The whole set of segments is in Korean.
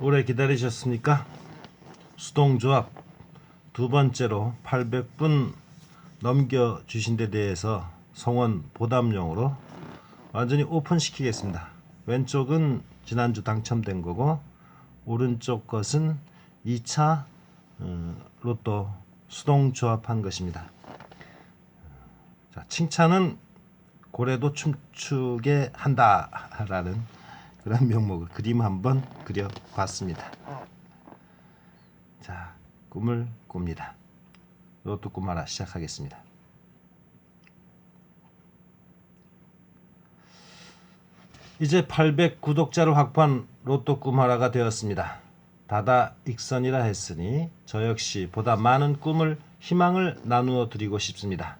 오래 기다리셨습니까? 수동조합 두 번째로 800분 넘겨주신 데 대해서 성원 보답용으로 완전히 오픈시키겠습니다. 왼쪽은 지난주 당첨된 거고 오른쪽 것은 2차 어, 로또 수동조합한 것입니다. 자, 칭찬은 고래도 춤추게 한다라는 그런 명목을 그림 한번 그려봤습니다. 자, 꿈을 꿉니다. 로또 꿈하라 시작하겠습니다. 이제 800 구독자를 확보한 로또 꿈하라가 되었습니다. 다다 익선이라 했으니 저 역시 보다 많은 꿈을 희망을 나누어 드리고 싶습니다.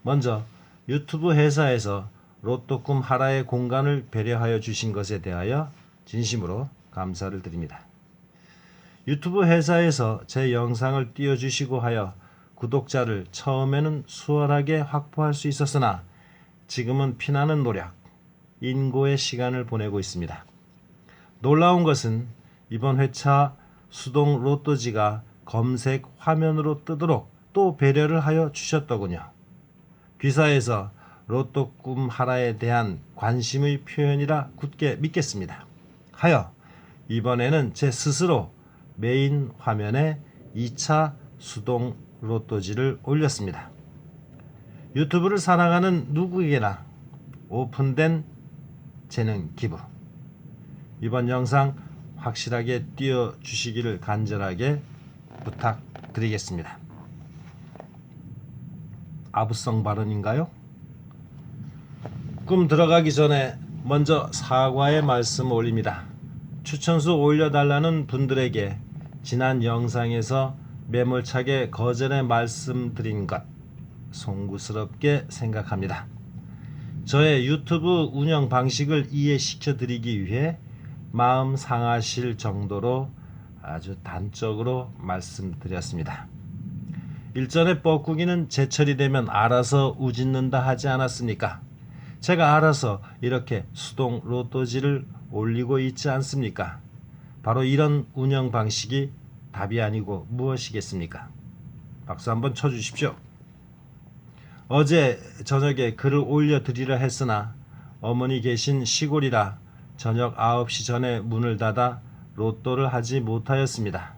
먼저 유튜브 회사에서 로또 꿈 하라의 공간을 배려하여 주신 것에 대하여 진심으로 감사를 드립니다. 유튜브 회사에서 제 영상을 띄워주시고 하여 구독자를 처음에는 수월하게 확보할 수 있었으나 지금은 피나는 노력, 인고의 시간을 보내고 있습니다. 놀라운 것은 이번 회차 수동 로또지가 검색 화면으로 뜨도록 또 배려를 하여 주셨더군요. 귀사에서 로또 꿈 하라에 대한 관심의 표현이라 굳게 믿겠습니다. 하여 이번에는 제 스스로 메인 화면에 2차 수동 로또지를 올렸습니다. 유튜브를 사랑하는 누구에게나 오픈된 재능 기부. 이번 영상 확실하게 띄워주시기를 간절하게 부탁드리겠습니다. 아부성 발언인가요? 꿈 들어가기 전에 먼저 사과의 말씀 올립니다. 추천수 올려달라는 분들에게 지난 영상에서 매몰차게 거절의 말씀드린 것 송구스럽게 생각합니다. 저의 유튜브 운영 방식을 이해시켜 드리기 위해 마음 상하실 정도로 아주 단적으로 말씀드렸습니다. 일전에 뻐꾸기는 제철이 되면 알아서 우짖는다 하지 않았습니까? 제가 알아서 이렇게 수동 로또지를 올리고 있지 않습니까? 바로 이런 운영 방식이 답이 아니고 무엇이겠습니까? 박수 한번 쳐주십시오. 어제 저녁에 글을 올려드리려 했으나 어머니 계신 시골이라 저녁 9시 전에 문을 닫아 로또를 하지 못하였습니다.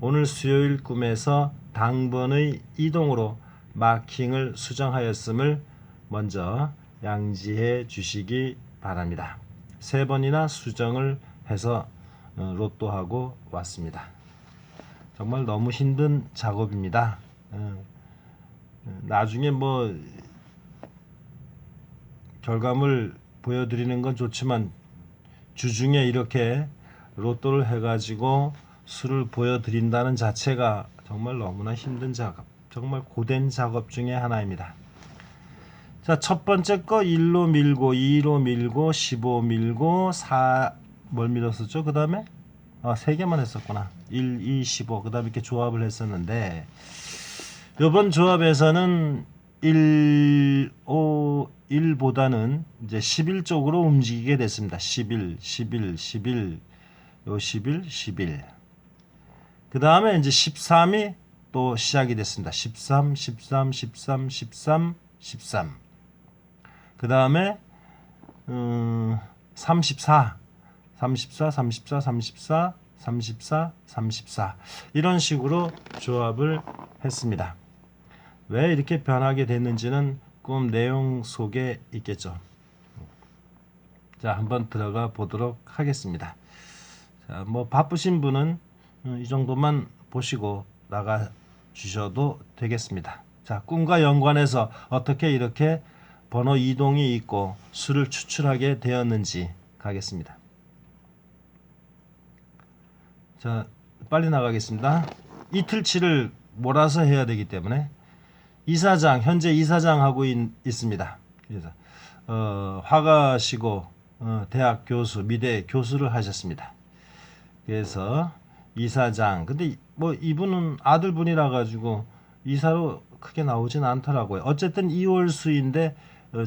오늘 수요일 꿈에서 당번의 이동으로 마킹을 수정하였음을 먼저 양지해 주시기 바랍니다. 세 번이나 수정을 해서 어, 로또하고 왔습니다. 정말 너무 힘든 작업입니다. 어, 어, 나중에 뭐 결과물 보여드리는 건 좋지만 주중에 이렇게 로또를 해가지고 수를 보여드린다는 자체가 정말 너무나 힘든 작업, 정말 고된 작업 중에 하나입니다. 자, 첫 번째 거 1로 밀고 2로 밀고 15 밀고 4 뭘 밀었었죠? 그 다음에 아, 세 개만 했었구나. 1, 2, 15. 그 다음에 이렇게 조합을 했었는데 이번 조합에서는 1, 5, 1보다는 이제 11 쪽으로 움직이게 됐습니다. 11, 11, 11, 요 11, 11. 그 다음에 이제 13이 또 시작이 됐습니다. 13, 13, 13, 13, 13. 그 다음에 음, 34, 34, 34, 34, 34, 34 이런 식으로 조합을 했습니다. 왜 이렇게 변하게 됐는지는 꿈 내용 속에 있겠죠. 자, 한번 들어가 보도록 하겠습니다. 자, 뭐 바쁘신 분은 음, 이 정도만 보시고 나가 주셔도 되겠습니다. 자, 꿈과 연관해서 어떻게 이렇게 번호 이동이 있고 수를 추출하게 되었는지 가겠습니다. 자, 빨리 나가겠습니다. 이틀치를 몰아서 해야 되기 때문에 이사장 현재 이사장 하고 있, 습니다 그래서 어, 화가시고 어, 대학 교수 미대 교수를 하셨습니다. 그래서 이사장 근데 뭐 이분은 아들분이라 가지고 이사로 크게 나오진 않더라고요. 어쨌든 2월 수인데 어,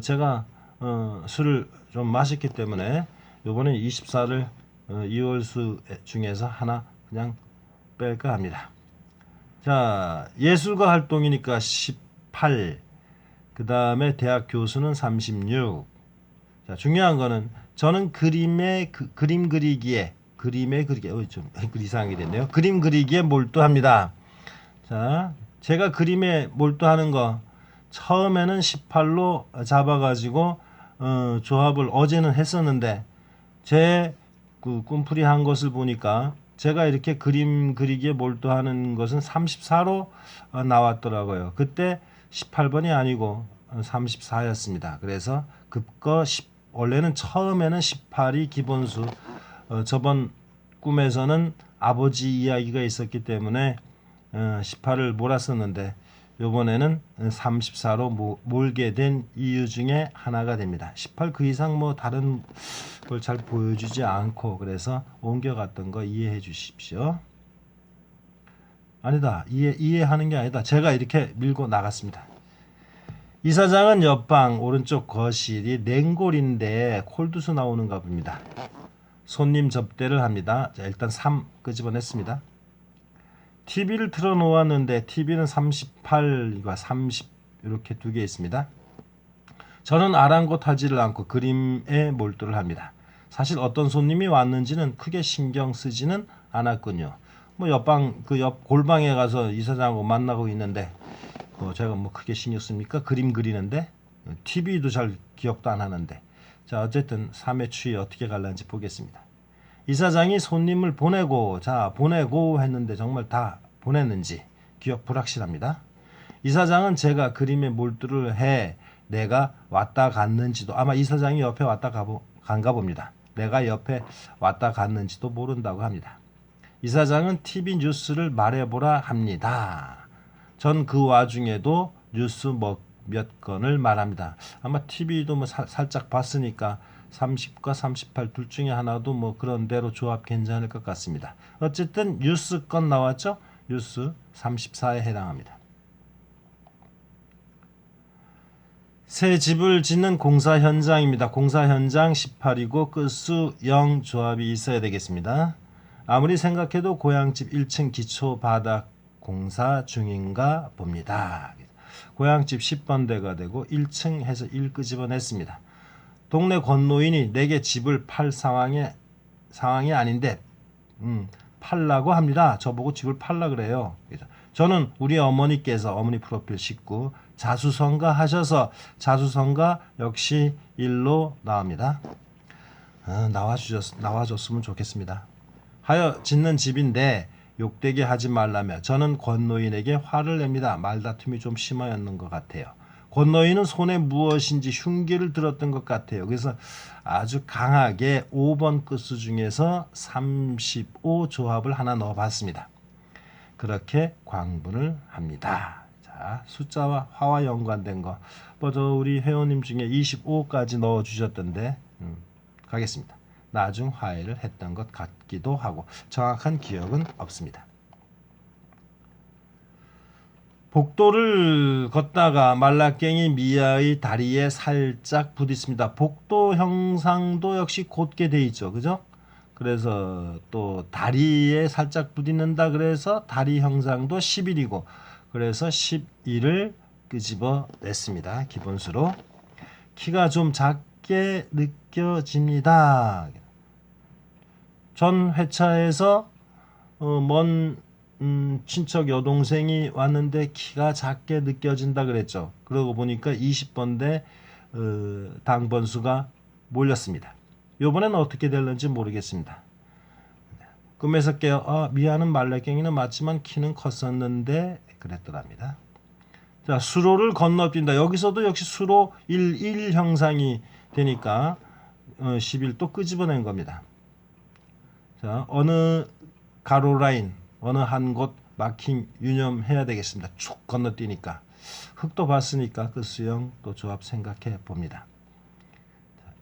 제가 어, 술을 좀 마셨기 때문에 요번에 24를 어, 이월수 중에서 하나 그냥 뺄까 합니다. 자, 예술가 활동이니까 18. 그 다음에 대학 교수는 36. 자, 중요한 거는 저는 그림에 그, 그림 그리기에 그림에 그리기 어, 좀 이상하게 됐네요. 그림 그리기에 몰두합니다. 자, 제가 그림에 몰두하는 거 처음에는 18로 잡아가지고 어, 조합을 어제는 했었는데 제 그 꿈풀이 한 것을 보니까 제가 이렇게 그림 그리기에 몰두하는 것은 34로 어, 나왔더라고요. 그때 18번이 아니고 34였습니다. 그래서 급거 10, 원래는 처음에는 18이 기본수. 어, 저번 꿈에서는 아버지 이야기가 있었기 때문에 어, 18을 몰았었는데 이번에는 34로 모, 몰게 된 이유 중에 하나가 됩니다. 18 그 이상 뭐 다른 걸 잘 보여주지 않고 그래서 옮겨갔던 거 이해해 주십시오. 아니다 이해 이해하는 게 아니다. 제가 이렇게 밀고 나갔습니다. 이사장은 옆방 오른쪽 거실이 냉골인데 콜두스 나오는가 봅니다. 손님 접대를 합니다. 자, 일단 3 끄집어냈습니다. TV를 틀어 놓았는데 TV는 38과 30 이렇게 두 개 있습니다. 저는 아랑곳하지를 않고 그림에 몰두를 합니다. 사실 어떤 손님이 왔는지는 크게 신경 쓰지는 않았군요. 뭐 옆방 그 옆 골방에 가서 이사장하고 만나고 있는데 어, 제가 뭐 크게 신경 씁니까? 그림 그리는데 TV도 잘 기억도 안 하는데 자 어쨌든 3회 추위 어떻게 갈란지 보겠습니다. 이사장이 손님을 보내고 자 보내고 했는데 정말 다 보냈는지 기억 불확실합니다. 이사장은 제가 그림에 몰두를 해 내가 왔다 갔는지도 아마 이사장이 옆에 왔다 가보, 간가 봅니다. 내가 옆에 왔다 갔는지도 모른다고 합니다. 이사장은 TV 뉴스를 말해보라 합니다. 전 그 와중에도 뉴스 뭐몇 건을 말합니다. 아마 TV도 뭐 사- 살짝 봤으니까 30과 38 둘 중에 하나도 뭐 그런 대로 조합 괜찮을 것 같습니다. 어쨌든 뉴스 건 나왔죠? 뉴스 34에 해당합니다. 새 집을 짓는 공사 현장입니다. 공사 현장 18이고 끝수 0 조합이 있어야 되겠습니다. 아무리 생각해도 고향집 1층 기초 바닥 공사 중인가 봅니다. 고향집 10번대가 되고 1층 해서 1 끄집어냈습니다. 동네 권노인이 내게 집을 팔 상황에 상황이 아닌데 음, 팔라고 합니다. 저보고 집을 팔라 그래요. 저는 우리 어머니께서 어머니 프로필 식구 자수성가 하셔서 자수성가 역시 일로 나옵니다. 어, 나와주셨 나와줬으면 좋겠습니다. 하여 짓는 집인데 욕되게 하지 말라며 저는 권노인에게 화를 냅니다. 말다툼이 좀 심하였는 것 같아요. 권노인은 손에 무엇인지 흉기를 들었던 것 같아요. 그래서 아주 강하게 5번 끝수 중에서 35 조합을 하나 넣어봤습니다. 그렇게 광분을 합니다. 자, 숫자와 화와 연관된 거. 먼저 우리 회원님 중에 25까지 넣어 주셨던데 음, 가겠습니다. 나중 화해를 했던 것 같기도 하고 정확한 기억은 없습니다. 복도를 걷다가 말라깽이 미아의 다리에 살짝 부딪습니다. 복도 형상도 역시 곧게 돼 있죠. 그죠? 그래서 또 다리에 살짝 부딪는다 그래서 다리 형상도 11이고 그래서 11을 끄집어 냈습니다. 기본수로 키가 좀 작게 느껴집니다. 전 회차에서 어, 먼 음, 친척 여동생이 왔는데 키가 작게 느껴진다 그랬죠. 그러고 보니까 20번대 어, 당번수가 몰렸습니다. 요번에는 어떻게 될는지 모르겠습니다. 꿈에서 깨어 아, 미아는 말레깽이는 맞지만 키는 컸었는데 그랬더랍니다. 자, 수로를 건너뛴다. 여기서도 역시 수로 1, 1 형상이 되니까 어, 11또 끄집어낸 겁니다. 자, 어느 가로 라인, 어느 한곳 마킹 유념해야 되겠습니다. 쭉 건너뛰니까. 흙도 봤으니까 그 수영 또 조합 생각해 봅니다.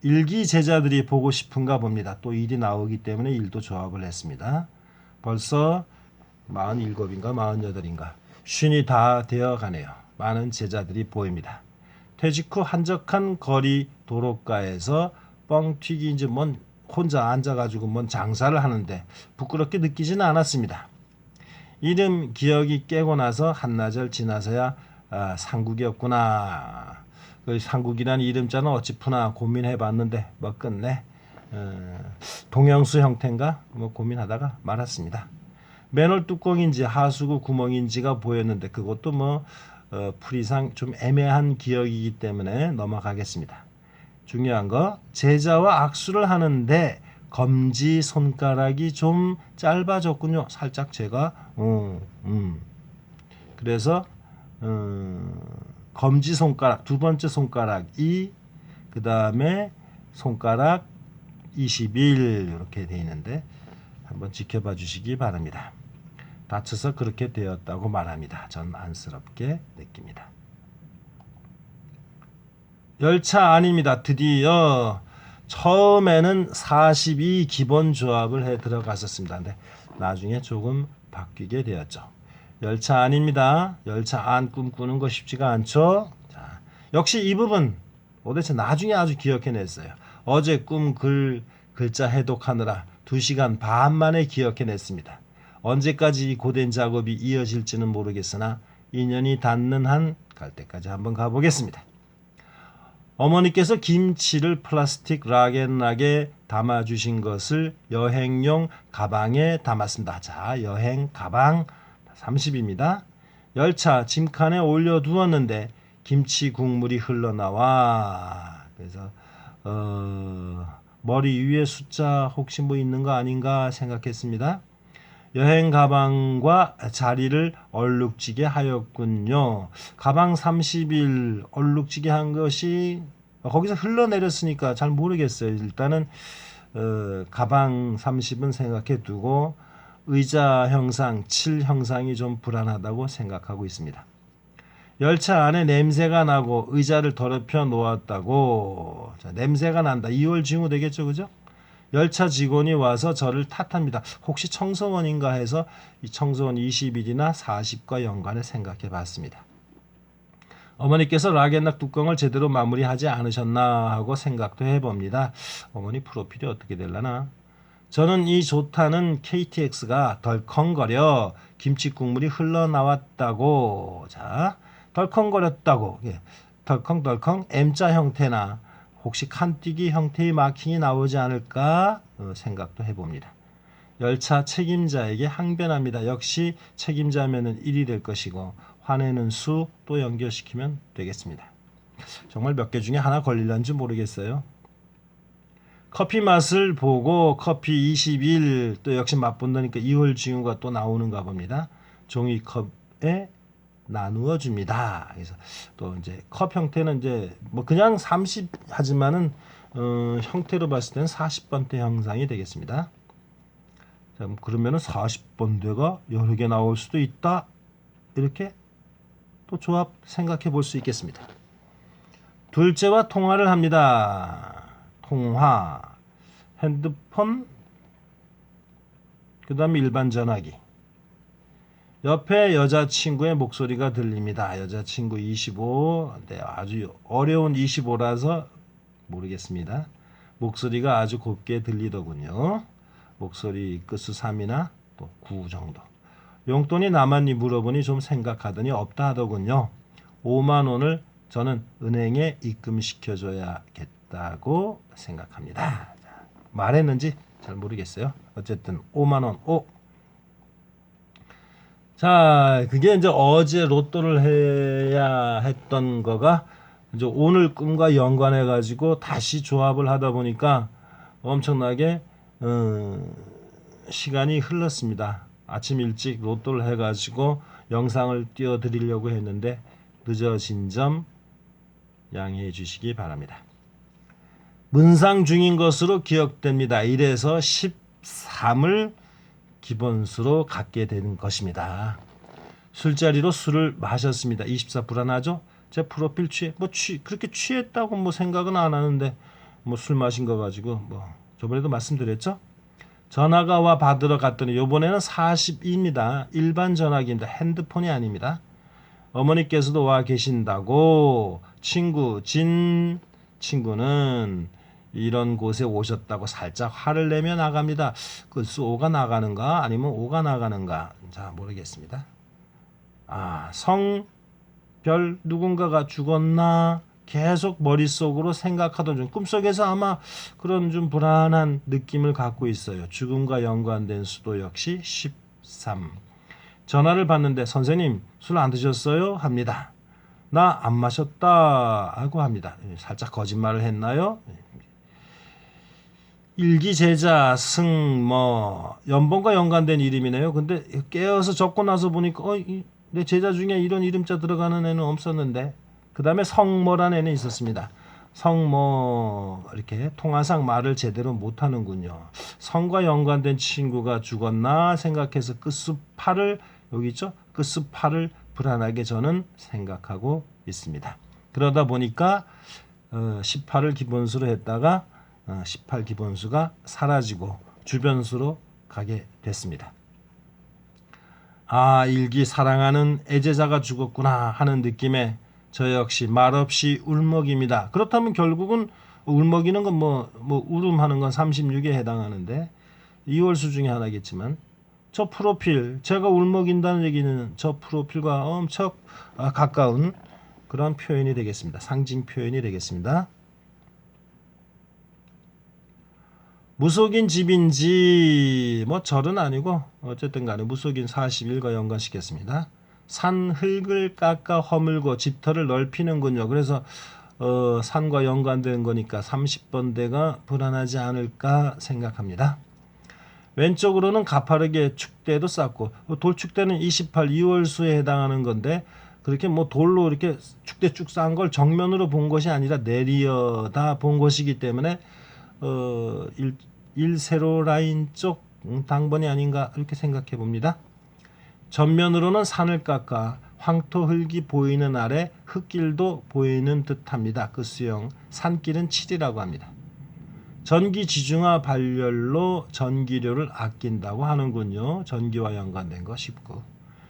일기 제자들이 보고 싶은가 봅니다. 또 일이 나오기 때문에 일도 조합을 했습니다. 벌써 47인가 48인가 쉰이 다 되어 가네요. 많은 제자들이 보입니다. 퇴직 후 한적한 거리 도로가에서 뻥튀기 이제 뭔 혼자 앉아가지고 뭔 장사를 하는데 부끄럽게 느끼지는 않았습니다. 이름 기억이 깨고 나서 한나절 지나서야 아, 상국이었구나. 그 상국이라는 이름자는 어찌 푸나 고민해봤는데 뭐 끝내 어, 동영수 형태인가 뭐 고민하다가 말았습니다. 맨홀 뚜껑인지 하수구 구멍인지가 보였는데 그것도 뭐 어, 풀이상 좀 애매한 기억이기 때문에 넘어가겠습니다. 중요한 거 제자와 악수를 하는데 검지 손가락이 좀 짧아졌군요. 살짝 제가 음, 음. 그래서 음, 검지 손가락 두 번째 손가락 이 그 다음에 손가락 21 이렇게 돼 있는데 한번 지켜봐 주시기 바랍니다. 다쳐서 그렇게 되었다고 말합니다. 전 안쓰럽게 느낍니다. 열차 아닙니다. 드디어 처음에는 42 기본 조합을 해 들어갔었습니다. 근데 나중에 조금 바뀌게 되었죠. 열차 아닙니다. 열차 안 꿈꾸는 거 쉽지가 않죠. 자, 역시 이 부분 도대체 나중에 아주 기억해냈어요. 어제 꿈 글 글자 해독하느라 2시간 반 만에 기억해냈습니다. 언제까지 이 고된 작업이 이어질지는 모르겠으나 인연이 닿는 한 갈 때까지 한번 가보겠습니다. 어머니께서 김치를 플라스틱 락앤락에 담아주신 것을 여행용 가방에 담았습니다. 자, 여행 가방 30입니다. 열차 짐칸에 올려 두었는데 김치 국물이 흘러나와 그래서 어, 머리 위에 숫자 혹시 뭐 있는 거 아닌가 생각했습니다. 여행 가방과 자리를 얼룩지게 하였군요. 가방 30일 얼룩지게 한 것이 거기서 흘러내렸으니까 잘 모르겠어요. 일단은 어, 가방 30은 생각해 두고 의자 형상, 칠 형상이 좀 불안하다고 생각하고 있습니다. 열차 안에 냄새가 나고 의자를 더럽혀 놓았다고 자, 냄새가 난다. 2월 징후 되겠죠, 그죠? 열차 직원이 와서 저를 탓합니다. 혹시 청소원인가 해서 이 청소원 20일이나 40과 연관해 생각해 봤습니다. 어머니께서 락앤락 뚜껑을 제대로 마무리하지 않으셨나 하고 생각도 해봅니다. 어머니 프로필이 어떻게 될라나? 저는 이 좋다는 KTX가 덜컹거려 김치 국물이 흘러나왔다고 자 덜컹거렸다고 예. 덜컹덜컹 M자 형태나 혹시 칸뛰기 형태의 마킹이 나오지 않을까 어, 생각도 해봅니다. 열차 책임자에게 항변합니다. 역시 책임자면은 1이 될 것이고 화내는 수 또 연결시키면 되겠습니다. 정말 몇 개 중에 하나 걸릴런지 모르겠어요. 커피 맛을 보고 커피 21 또 역시 맛본다니까 2월 징후가 또 나오는가 봅니다. 종이컵에 나누어 줍니다. 그래서 또 이제 컵 형태는 이제 뭐 그냥 30 하지만은 어, 형태로 봤을 때는 40번대 형상이 되겠습니다. 자, 그러면은 40번대가 여러 개 나올 수도 있다. 이렇게 또 조합 생각해 볼 수 있겠습니다. 둘째와 통화를 합니다. 통화, 핸드폰, 그 다음에 일반 전화기. 옆에 여자친구의 목소리가 들립니다. 여자친구 25. 네, 아주 어려운 25라서 모르겠습니다. 목소리가 아주 곱게 들리더군요. 목소리 끝수 3이나 또 9 정도. 용돈이 남았니 물어보니 좀 생각하더니 없다 하더군요. 5만 원을 저는 은행에 입금시켜줘야겠다고 생각합니다. 자, 말했는지 잘 모르겠어요. 어쨌든 5만 원, 5. 자, 그게 이제 어제 로또를 해야 했던 거가 이제 오늘 꿈과 연관해 가지고 다시 조합을 하다 보니까 엄청나게 어, 시간이 흘렀습니다. 아침 일찍 로또를 해 가지고 영상을 띄워 드리려고 했는데 늦어진 점 양해해 주시기 바랍니다. 문상 중인 것으로 기억됩니다. 1에서 13을 기본수로 갖게 되는 것입니다. 술자리로 술을 마셨습니다. 24 불안하죠? 제 프로필 취해 뭐 취 그렇게 취했다고 뭐 생각은 안 하는데 뭐 술 마신 거 가지고 뭐 저번에도 말씀드렸죠? 전화가 와 받으러 갔더니 요번에는 42입니다. 일반 전화기입니다. 핸드폰이 아닙니다. 어머니께서도 와 계신다고 친구 진 친구는 이런 곳에 오셨다고 살짝 화를 내며 나갑니다. 그 오가 나가는가 아니면 오가 나가는가 자 모르겠습니다. 아 성 별 누군가가 죽었나 계속 머릿속으로 생각하던 중 꿈속에서 아마 그런 좀 불안한 느낌을 갖고 있어요. 죽음과 연관된 수도 역시 13. 전화를 받는데 선생님 술 안 드셨어요? 합니다. 나 안 마셨다 하고 합니다. 예, 살짝 거짓말을 했나요? 일기 제자 승 뭐 연봉과 연관된 이름이네요. 근데 깨어서 적고 나서 보니까 어, 이, 내 제자 중에 이런 이름자 들어가는 애는 없었는데 그 다음에 성모라는 애는 있었습니다. 성모 이렇게 통화상 말을 제대로 못하는군요. 성과 연관된 친구가 죽었나 생각해서 끝수팔을 여기 있죠? 끝수팔을 불안하게 저는 생각하고 있습니다. 그러다 보니까 어, 18을 기본수로 했다가 어, 18 기본수가 사라지고 주변수로 가게 됐습니다. 아 일기 사랑하는 애제자가 죽었구나 하는 느낌에 저 역시 말없이 울먹입니다. 그렇다면 결국은 울먹이는 건 뭐 뭐 울음하는 건 36에 해당하는데 2월수 중에 하나겠지만 저 프로필 제가 울먹인다는 얘기는 저 프로필과 엄청 아, 가까운 그런 표현이 되겠습니다. 상징 표현이 되겠습니다. 무속인 집인지 뭐 절은 아니고 어쨌든 간에 무속인 41과 연관시켰습니다. 산 흙을 깎아 허물고 집터를 넓히는군요. 그래서 어, 산과 연관된 거니까 30번대가 불안하지 않을까 생각합니다. 왼쪽으로는 가파르게 축대도 쌓고 돌축대는 28 2월수에 해당하는 건데 그렇게 뭐 돌로 이렇게 축대 쭉 쌓은 걸 정면으로 본 것이 아니라 내리어다 본 것이기 때문에 어, 일, 일세로 라인 쪽 음, 당번이 아닌가 이렇게 생각해 봅니다. 전면으로는 산을 깎아 황토 흙이 보이는 아래 흙길도 보이는 듯합니다. 그 수영 산길은 7이라고 합니다. 전기 지중화 발열로 전기료를 아낀다고 하는군요. 전기와 연관된 거 19.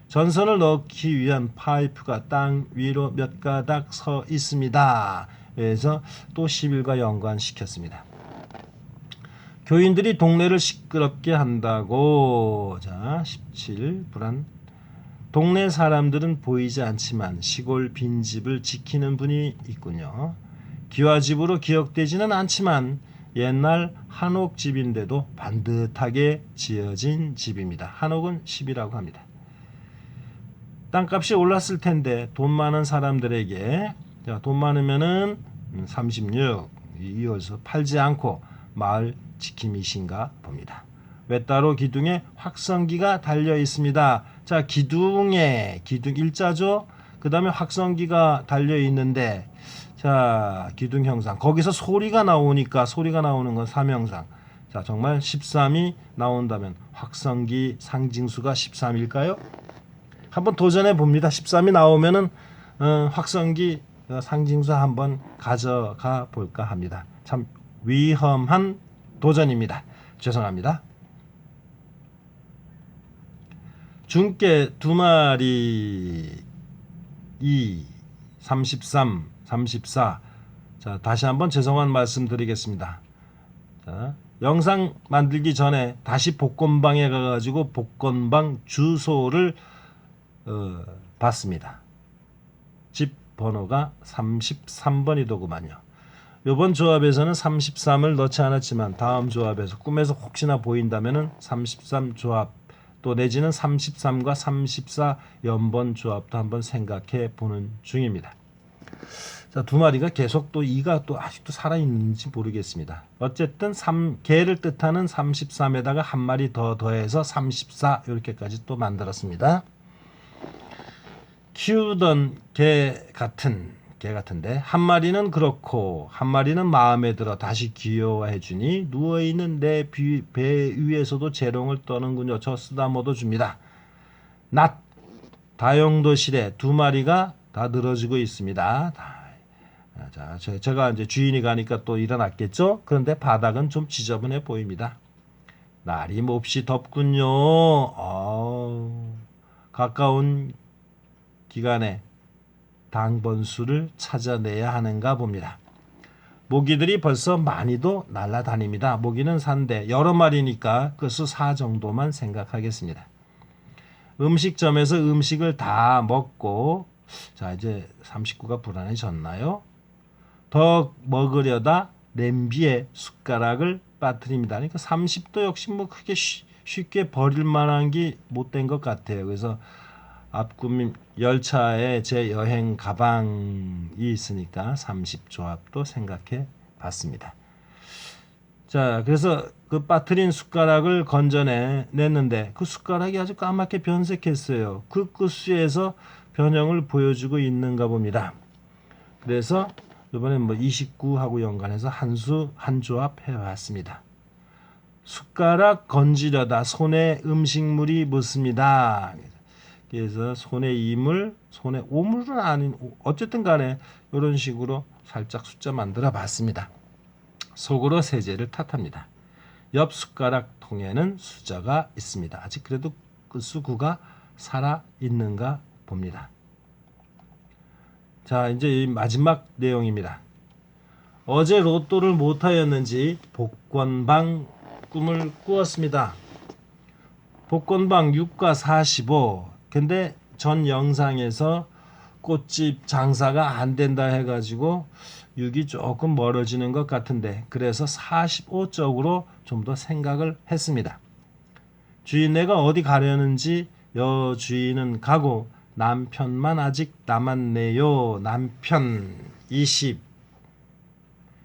전선을 넣기 위한 파이프가 땅 위로 몇 가닥 서 있습니다. 그래서 또 11과 연관시켰습니다. 교인들이 동네를 시끄럽게 한다고 자 17 불안 동네 사람들은 보이지 않지만 시골 빈집을 지키는 분이 있군요. 기와집으로 기억되지는 않지만 옛날 한옥 집인데도 반듯하게 지어진 집입니다. 한옥은 10이라고 합니다. 땅값이 올랐을 텐데 돈 많은 사람들에게 자, 돈 많으면은 36 이어서 팔지 않고 마을 지킴이신가 봅니다. 외따로 기둥에 확성기가 달려 있습니다. 자, 기둥에 기둥 일자죠. 그 다음에 확성기가 달려 있는데 자, 기둥 형상. 거기서 소리가 나오니까 소리가 나오는 건 삼형상. 자, 정말 13이 나온다면 확성기 상징수가 13일까요? 한번 도전해 봅니다. 13이 나오면은 어, 확성기 어, 상징수 한번 가져가 볼까 합니다. 참 위험한 도전입니다. 죄송합니다. 중께 두 마리 2 33 34 자, 다시 한번 죄송한 말씀 드리겠습니다. 자, 영상 만들기 전에 다시 복권방에 가가지고 복권방 주소를 어, 봤습니다. 집 번호가 33번이더구만요. 이번 조합에서는 33을 넣지 않았지만 다음 조합에서 꿈에서 혹시나 보인다면은 33 조합 또 내지는 33과 34 연번 조합도 한번 생각해 보는 중입니다. 자, 두 마리가 계속 또 이가 또 아직도 살아 있는지 모르겠습니다. 어쨌든 3 개를 뜻하는 33에다가 한 마리 더 더해서 34 이렇게까지 또 만들었습니다. 키우던 개 같은 개 같은데 한 마리는 그렇고 한 마리는 마음에 들어 다시 귀여워해 주니 누워 있는 내 배 위에서도 재롱을 떠는군요. 저 쓰다모도 줍니다. 낮 다용도실에 두 마리가 다 늘어지고 있습니다. 다. 자, 제- 제가 이제 주인이 가니까 또 일어났겠죠. 그런데 바닥은 좀 지저분해 보입니다. 날이 몹시 덥군요. 어우, 가까운 기간에 당번수를 찾아내야 하는가 봅니다. 모기들이 벌써 많이도 날아다닙니다. 모기는 산대 여러 마리니까 그 수 4 정도만 생각하겠습니다. 음식점에서 음식을 다 먹고 자 이제 39가 불안해졌나요? 더 먹으려다 냄비에 숟가락을 빠뜨립니다. 그러니까 30도 역시 뭐 크게 쉬- 쉽게 버릴 만한 게 못된 것 같아요. 그래서 앞꿈 열차에 제 여행 가방이 있으니까 30조합도 생각해 봤습니다. 자, 그래서 그 빠뜨린 숟가락을 건져내 냈는데 그 숟가락이 아주 까맣게 변색했어요. 그 끝수에서 변형을 보여주고 있는가 봅니다. 그래서 이번에 뭐 29하고 연관해서 한 수 한 조합 해왔습니다. 숟가락 건지려다 손에 음식물이 묻습니다. 그래서 손에 이물, 손에 오물은 아닌 어쨌든 간에 이런 식으로 살짝 숫자 만들어 봤습니다. 속으로 세제를 탓합니다. 옆 숟가락 통에는 숫자가 있습니다. 아직 그래도 그 수구가 살아 있는가 봅니다. 자, 이제 이 마지막 내용입니다. 어제 로또를 못하였는지 복권방 꿈을 꾸었습니다. 복권방 6과 45. 근데 전 영상에서 꽃집 장사가 안 된다 해가지고 6이 조금 멀어지는 것 같은데 그래서 45쪽으로 좀 더 생각을 했습니다. 주인 네가 어디 가려는지 여주인은 가고 남편만 아직 남았네요. 남편 20.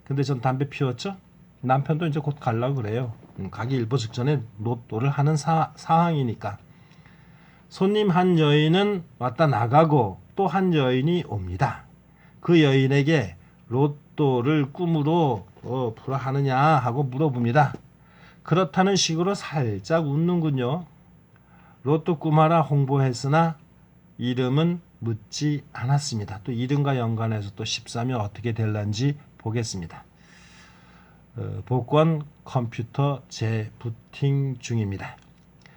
근데 전 담배 피웠죠? 남편도 이제 곧 갈라 그래요. 음, 가기 일보 직전에 로또를 하는 사, 상황이니까. 손님 한 여인은 왔다 나가고 또 한 여인이 옵니다. 그 여인에게 로또를 꿈으로 어, 불하느냐 하고 물어봅니다. 그렇다는 식으로 살짝 웃는군요. 로또 꿈하라 홍보했으나 이름은 묻지 않았습니다. 또 이름과 연관해서 또 13이 어떻게 될런지 보겠습니다. 어, 복권 컴퓨터 재부팅 중입니다.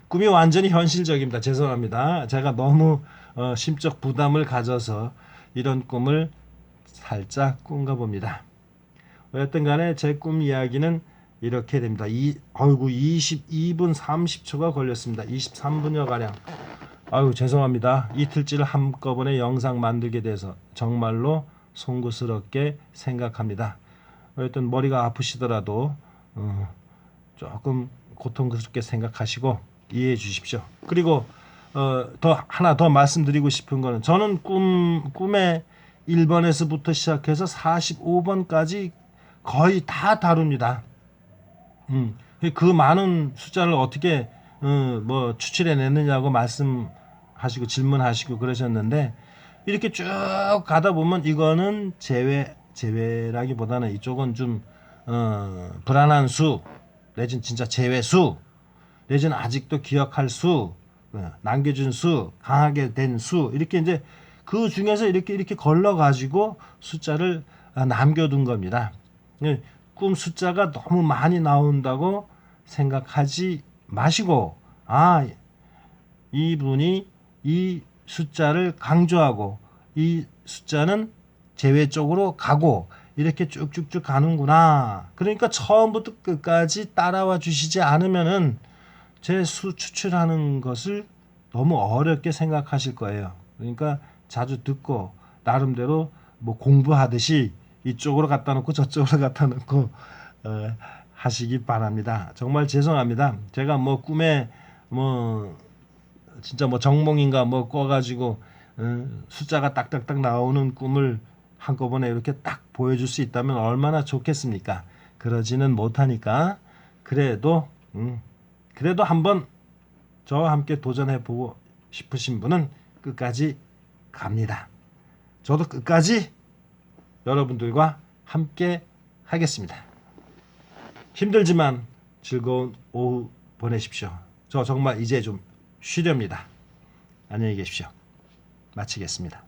꿈이 완전히 현실적입니다. 죄송합니다. 제가 너무 어, 심적 부담을 가져서 이런 꿈을 살짝 꾼가 봅니다. 어쨌든 간에 제 꿈 이야기는 이렇게 됩니다. 이, 아이고 22분 30초가 걸렸습니다. 23분여 가량. 아유 죄송합니다. 이틀째를 한꺼번에 영상 만들게 돼서 정말로 송구스럽게 생각합니다. 어쨌든 머리가 아프시더라도 어, 조금 고통스럽게 생각하시고 이해해 주십시오. 그리고 어, 더 하나 더 말씀드리고 싶은 거는 저는 꿈 꿈에 1번에서부터 시작해서 45번까지 거의 다 다룹니다. 음, 그 많은 숫자를 어떻게 어, 뭐 추출해 냈느냐고 말씀하시고 질문하시고 그러셨는데 이렇게 쭉 가다 보면 이거는 제외 제외라기보다는 이쪽은 좀 어, 불안한 수 내지는 진짜 제외 수 내지는 아직도 기억할 수 어, 남겨준 수 강하게 된 수 이렇게 이제 그 중에서 이렇게 이렇게 걸러 가지고 숫자를 아, 남겨둔 겁니다. 예, 꿈 숫자가 너무 많이 나온다고 생각하지 마시고 아 이분이 이 숫자를 강조하고 이 숫자는 제외 쪽으로 가고 이렇게 쭉쭉쭉 가는구나. 그러니까 처음부터 끝까지 따라와 주시지 않으면은 제수 추출하는 것을 너무 어렵게 생각하실 거예요. 그러니까 자주 듣고 나름대로 뭐 공부하듯이 이쪽으로 갖다 놓고 저쪽으로 갖다 놓고 어, 하시기 바랍니다. 정말 죄송합니다. 제가 뭐 꿈에 뭐 진짜 뭐 정몽인가 뭐 꿔가지고 어, 숫자가 딱딱딱 나오는 꿈을 한꺼번에 이렇게 딱 보여줄 수 있다면 얼마나 좋겠습니까? 그러지는 못하니까 그래도 음, 그래도 한번 저와 함께 도전해 보고 싶으신 분은 끝까지 갑니다. 저도 끝까지 여러분들과 함께 하겠습니다. 힘들지만 즐거운 오후 보내십시오. 저 정말 이제 좀 쉬렵니다. 안녕히 계십시오. 마치겠습니다.